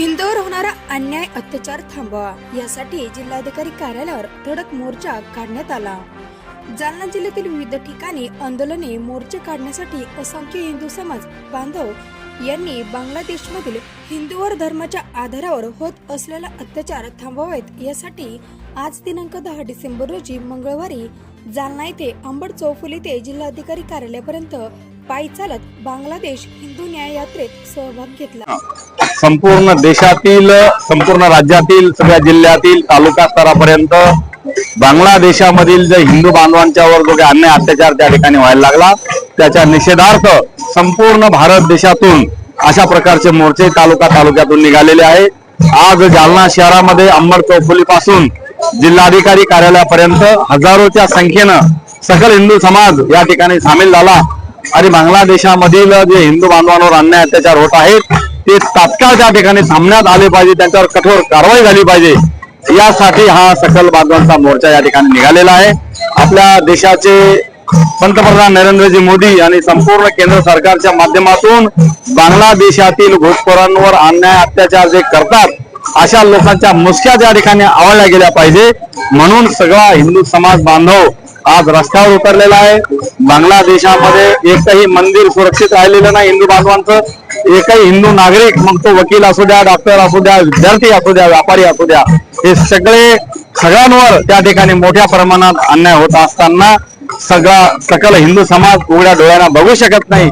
हिंदूवर होणारा अन्याय अत्याचार थांबवा. यासाठी जिल्हाधिकारी कार्यालयावर धडक मोर्चा काढण्यात आला. जालना जिल्ह्यातील विविध ठिकाणी आंदोलने मोर्चे काढण्यासाठी असंख्य हिंदू समाज बांधव यांनी बांगलादेशमधील हिंदूवर धर्माच्या आधारावर होत असलेला अत्याचार थांबवावेत. यासाठी आज दिनांक दहा डिसेंबर रोजी मंगळवारी जालना येथे अंबड चौफुली ते जिल्हाधिकारी कार्यालयापर्यंत पायी चालत बांगलादेश हिंदू न्याय यात्रेत सहभाग घेतला. संपूर्ण देशातील संपूर्ण राज्यातील सगळ्या जिल्ह्यातील तालुका स्तरापर्यंत बांगलादेशामधील जे हिंदू बांधवांच्यावर जो काही अन्याय अत्याचार त्या ठिकाणी व्हायला लागला त्याच्या निषेधार्थ संपूर्ण भारत देशातून अशा प्रकारचे मोर्चे तालुका तालुक्यातून निघालेले आहे. आज जालना शहरामध्ये अंबड चौफुली पासून जिल्हाधिकारी कार्यालयापर्यंत हजारोच्या संख्येनं सकल हिंदू समाज या ठिकाणी सामील झाला. आणि बांगलादेशामधील जे हिंदू बांधवांवर अन्याय अत्याचार होत आहेत ते तात्काळ त्या ठिकाणी थांबण्यात आले पाहिजे त्यांच्यावर कठोर कारवाई झाली पाहिजे. यासाठी हा सकल बांधवांचा मोर्चा या ठिकाणी निघालेला आहे. आपल्या देशाचे पंतप्रधान नरेंद्रजी मोदी आणि संपूर्ण केंद्र सरकारच्या माध्यमातून बांगलादेशातील घुसखोरांवर अन्याय अत्याचार जे करतात अशा लोकांच्या मुसक्या त्या ठिकाणी आवडल्या गेल्या पाहिजे. म्हणून सगळा हिंदू समाज बांधव आज रस्त्यावर उतरलेला आहे. बांगलादेशामध्ये एकही मंदिर सुरक्षित राहिलेलं नाही हिंदू बांधवांचं. एकही हिंदू नागरिक मग तो वकील असू द्या डॉक्टर असू द्या विद्यार्थी असू द्या व्यापारी असू द्या हे सगळे सगळ्यांवर त्या ठिकाणी मोठ्या प्रमाणात अन्याय होत असताना सगळा सकल हिंदू समाज उघड्या डोळ्यांना बघू शकत नाही.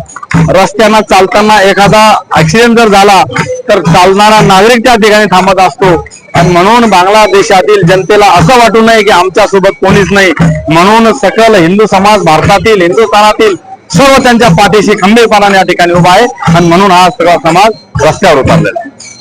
रस्त्यांना चालताना एखादा ऍक्सिडेंट जर झाला तर चालणारा नागरिक त्या ठिकाणी थांबत असतो. आणि म्हणून बांगलादेशातील जनतेला असं वाटू नये की आमच्यासोबत कोणीच नाही. म्हणून सकल हिंदू समाज भारतातील हिंदुस्थानातील सर्व त्यांच्या पाठीशी खंबीरपणाने या ठिकाणी उभा आहे. आणि म्हणून हा सगळा समाज रस्त्यावर उतरलेला आहे.